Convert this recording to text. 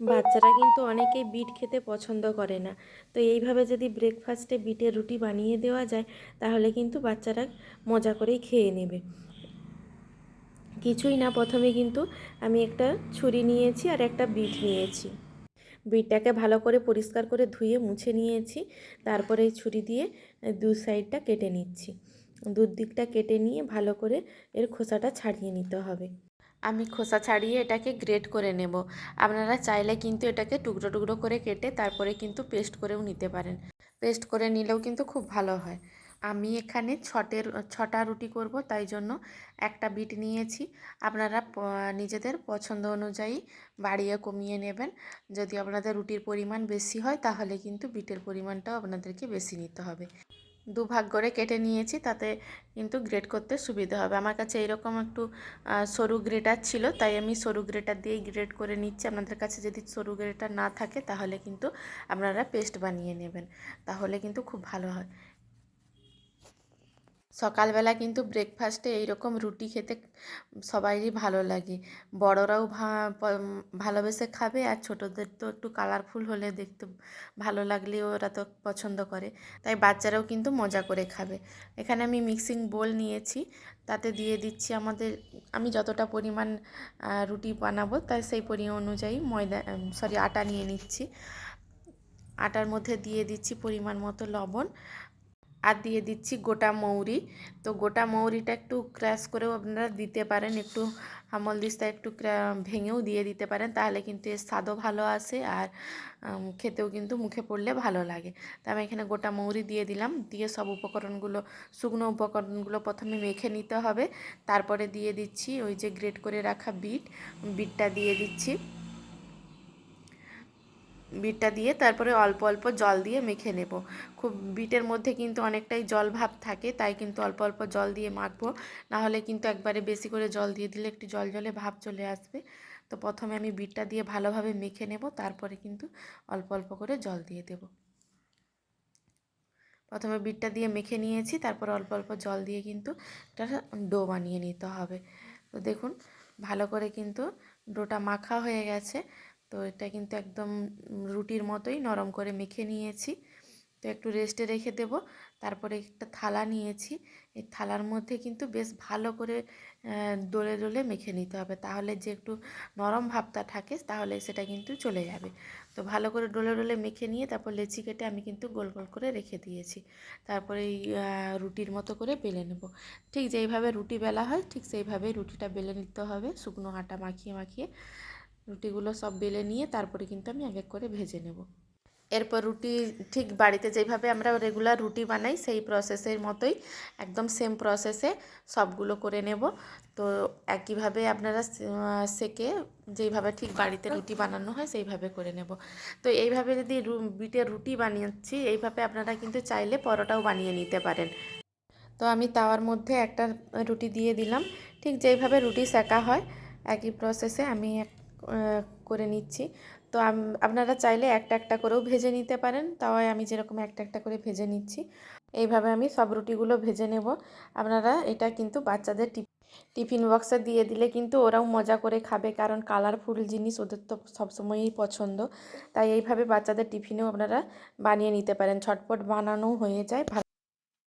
বাচ্চারা কিন্তু অনেকেই বিট খেতে পছন্দ করে না। তো এইভাবে যদি ব্রেকফাস্টে বিটের রুটি বানিয়ে দেওয়া যায়, তাহলে কিন্তু বাচ্চারা মজা করেই খেয়ে নেবে। কিছুই না, প্রথমে কিন্তু আমি একটা ছুরি নিয়েছি আর একটা বিট নিয়েছি। বিটটাকে ভালো করে পরিষ্কার করে ধুয়ে মুছে নিয়েছি। তারপরে এই ছুরি দিয়ে দু সাইডটা কেটে নিচ্ছি। দুর দিকটা কেটে নিয়ে ভালো করে এর খোসাটা ছাড়িয়ে নিতে হবে। আমি খোসা ছাড়িয়ে এটাকে গ্রেট করে নেব। আপনারা চাইলে কিন্তু এটাকে টুকরো টুকরো করে কেটে তারপরে কিন্তু পেস্ট করেও নিতে পারেন। পেস্ট করে নিলেও কিন্তু খুব ভালো হয়। আমি এখানে ছটের, ছটা রুটি করব, তাই জন্য একটা বিট নিয়েছি। আপনারা নিজেদের পছন্দ অনুযায়ী বাড়িয়ে কমিয়ে নেবেন। যদি আপনাদের রুটির পরিমাণ বেশি হয়, তাহলে কিন্তু বিটের পরিমাণটাও আপনাদেরকে বেশি নিতে হবে। দু ভাগ করে কেটে নিয়েছি, তাতে কিন্তু গ্রেট করতে সুবিধা হবে। আমার কাছে এরকম একটু সরু গ্রেটার ছিল, তাই আমি সরু গ্রেটার দিয়েই গ্রেট করে নিচ্ছি। আপনাদের কাছে যদি সরু গ্রেটার না থাকে, তাহলে কিন্তু আপনারা পেস্ট বানিয়ে নেবেন। তাহলে কিন্তু খুব ভালো হয়। সকালবেলা কিন্তু ব্রেকফাস্টে এইরকম রুটি খেতে সবারই ভালো লাগে। বড়রাও ভালোবেসে খাবে আর ছোটোদের তো একটু কালারফুল হলে দেখতে ভালো লাগলে ওরা তো পছন্দ করে। তাই বাচ্চারাও কিন্তু মজা করে খাবে। এখানে আমি মিক্সিং বোল নিয়েছি। তাতে দিয়ে দিচ্ছি আমাদের, আমি যতটা পরিমাণ রুটি বানাবো তাই সেই পরিমাণ অনুযায়ী ময়দা সরি আটা নিয়ে নিচ্ছি। আটার মধ্যে দিয়ে দিচ্ছি পরিমাণ মতো লবণ। আর দিয়ে দিচ্ছি গোটা মৌরি। তো গোটা মৌরিটা একটু ক্র্যাশ করেও আপনারা দিতে পারেন, একটু হামল দিস্তা একটু ভেঙেও দিয়ে দিতে পারেন, তাহলে কিন্তু এর স্বাদও ভালো আসে আর খেতেও কিন্তু মুখে পড়লে ভালো লাগে। তো আমি এখানে গোটা মৌরি দিয়ে দিলাম, দিয়ে সব উপকরণগুলো, শুকনো উপকরণগুলো প্রথমে মেখে নিতে হবে। তারপরে দিয়ে দিচ্ছি ওই যে গ্রেট করে রাখা বিট, বিটটা দিয়ে দিচ্ছি। বিটটা দিয়ে তারপরে অল্প অল্প জল দিয়ে মেখে নেব। খুব বিটের মধ্যে কিন্তু অনেকটাই জল ভাব থাকে, তাই কিন্তু অল্প অল্প জল দিয়ে মাখবো। নাহলে কিন্তু একবারে বেশি করে জল দিয়ে দিলে একটু জল জলে ভাব চলে আসবে। তো প্রথমে আমি বিটটা দিয়ে ভালোভাবে মেখে নেব, তারপরে কিন্তু অল্প অল্প করে জল দিয়ে দেব। প্রথমে বিটটা দিয়ে মেখে নিয়েছি, তারপর অল্প অল্প জল দিয়ে কিন্তু একটা ডো বানিয়ে নিতে হবে। তো দেখুন, ভালো করে কিন্তু ডোটা মাখা হয়ে গেছে। তো এটা কিন্তু একদম রুটির মতোই নরম করে মেখে নিয়েছি। তো একটু রেস্টে রেখে দেব। তারপরে একটা থালা নিয়েছি। এই থালার মধ্যে কিন্তু বেশ ভালো করে ডলে ডলে মেখে নিতে হবে। তাহলে যে একটু নরম ভাবটা থাকে, তাহলে সেটা কিন্তু চলে যাবে। তো ভালো করে ডলে ডলে মেখে নিয়ে তারপর লেচি কেটে আমি কিন্তু গোল গোল করে রেখে দিয়েছি। তারপরে এই রুটির মতো করে বেলে নেব। ঠিক যেইভাবে রুটি বেলা হয়, ঠিক সেইভাবেই রুটিটা বেলে নিতে হবে। শুকনো আটা মাখিয়ে মাখিয়ে। রুটিগুলো সব বেলে নিয়ে তারপরে কিন্তু আমি এক এক করে ভেজে নেব। এরপর রুটি ঠিক বাড়িতে যেইভাবে আমরা রেগুলার রুটি বানাই, সেই প্রসেসের মতোই একদম সেম প্রসেসে সবগুলো করে নেব। তো একইভাবে আপনারা সেকে যেইভাবে ঠিক বাড়িতে রুটি বানানো হয় সেইভাবে করে নেব। তো এইভাবে যদি বিটের রুটি বানিয়েছি, এইভাবে আপনারা কিন্তু চাইলে পরোটাও বানিয়ে নিতে পারেন। তো আমি তাওয়ার মধ্যে একটা রুটি দিয়ে দিলাম। ঠিক যেইভাবে রুটি সেকা হয়, একই প্রসেসে আমি করে নিচ্ছি। তো আপনারা চাইলে একটা একটা করেও ভেজে নিতে পারেন। তাও আমি যেরকম একটা একটা করে ভেজে নিচ্ছি। এইভাবে আমি সব রুটিগুলো ভেজে নেব। আপনারা এটা কিন্তু বাচ্চাদের টিফিন বক্সে দিয়ে দিলে কিন্তু ওরাও মজা করে খাবে। কারণ কালারফুল জিনিস ওদের তো সবসময়ই পছন্দ। তাই এইভাবে বাচ্চাদের টিফিনেও আপনারা বানিয়ে নিতে পারেন। ছটপট বানানোও হয়ে যায়।